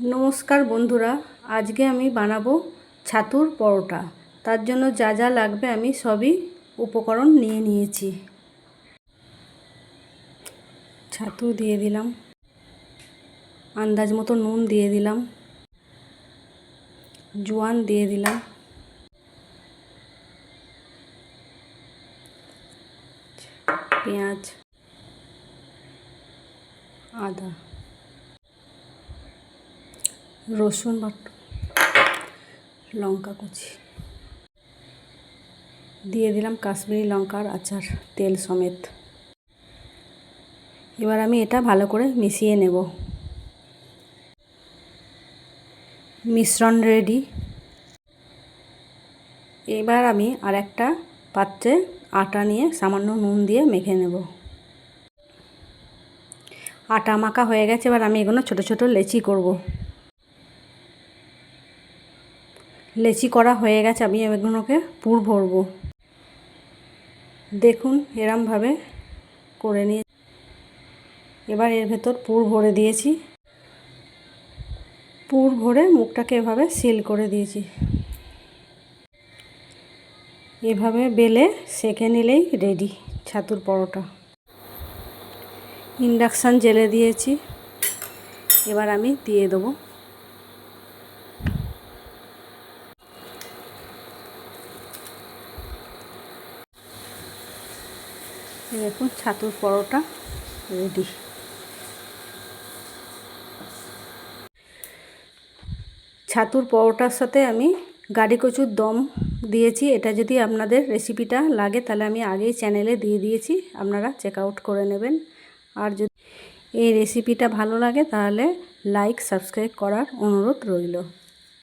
নমস্কার বন্ধুরা, আজকে আমি বানাবো ছাতুর পরোটা। তার জন্য যা যা লাগবে আমি সবই উপকরণ নিয়ে নিয়েছি। ছাতু দিয়ে দিলাম। আন্দাজ মতো নুন দিয়ে দিলাম। জোয়ান দিয়ে দিলাম। পেঁয়াজ, আদা। রসুন বাট লঙ্কা কুচি। দিয়ে দিলাম কাশ্মীরি লঙ্কার আচার, তেল সমেত। এবার আমি এটা ভালো করে মিশিয়ে নেব। মিশ্রণ রেডি এবার আমি আর একটা পাত্রে আটা নিয়ে সামান্য নুন দিয়ে মেখে নেব। আটা মাখা হয়ে গেছে, এবার আমি এগুলো ছোট ছোট লেচি করব। লেচি করা হয়ে গেছে, আমি এগুলোকে পুর ভরব। দেখুন, এরমভাবে করে নিয়ে এবার এর ভেতর পুর ভরে দিয়েছি। পুর ভরে মুখটাকে এভাবে সিল করে দিয়েছি। এভাবে বেলে সেঁকে নিলেই রেডি ছাতুর পরোটা। ইন্ডাকশান জেলে দিয়েছি। এবার আমি দিয়ে দেবো দেখুন, ছাতুর পরোটা রেডি ছাতুর পরোটার সাথে আমি গাড়ি কচুর দম দিয়েছি। এটা যদি আপনাদের রেসিপিটা লাগে, তাহলে আমি আগেই চ্যানেলে দিয়ে দিয়েছি। আপনারা চেক আউট করে নেবেন। আর যদি এই রেসিপিটা ভালো লাগে, তাহলে লাইক সাবস্ক্রাইব করার অনুরোধ রইল।